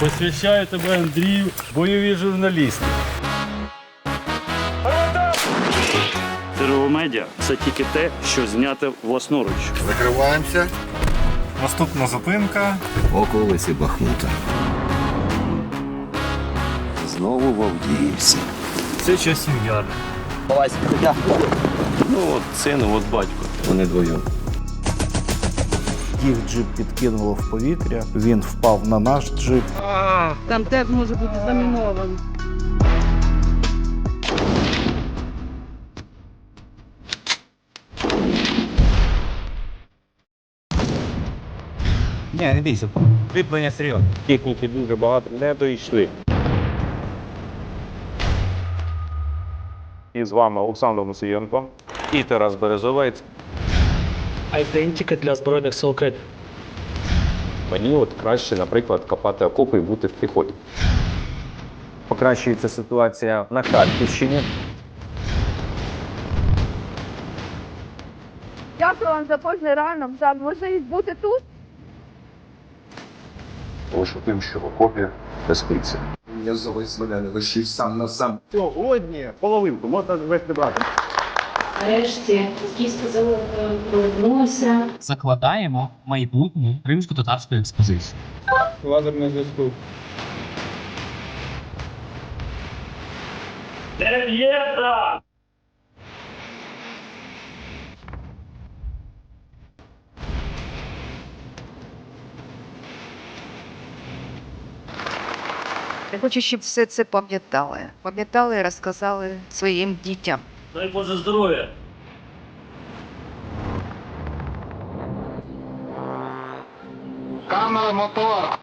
Посвящаю тебе, Андрію, бойові журналісти. Медіа це тільки те, що знято власноруч. Закриваємося. Наступна зупинка. околиці Бахмута. Знову в Авдіївці. Це часів яр. Ну, от син, от батько. Вони двоєм. Їх джип підкинуло в повітря. Він впав на наш джип. Там теж може бути замінований. Ні, не бійся. Кріплення серйозно. Техніки дуже багато не дійшли. І з вами Олександр Мусієнко і Тарас Березовець. Айдентика для Збройних сил України. Мені от краще, наприклад, копати окопи і бути в піхоті. Покращується ситуація на Харківщині. Дякую вам за кожний ранок, за можливість бути тут. Лише тим, що в окопі безпеці. Я завис мене лишив сам на сам. Сьогодні половинку можна вести брати. Нарешті завод повернулася. Закладаємо майбутню кримсько-татарську експозицію. Лазерний зв'язку. Дев'єта! Я хочу, щоб все це пам'ятали. Пам'ятали і розказали своїм дітям. Дай Боже здоров'я! Камера мотор.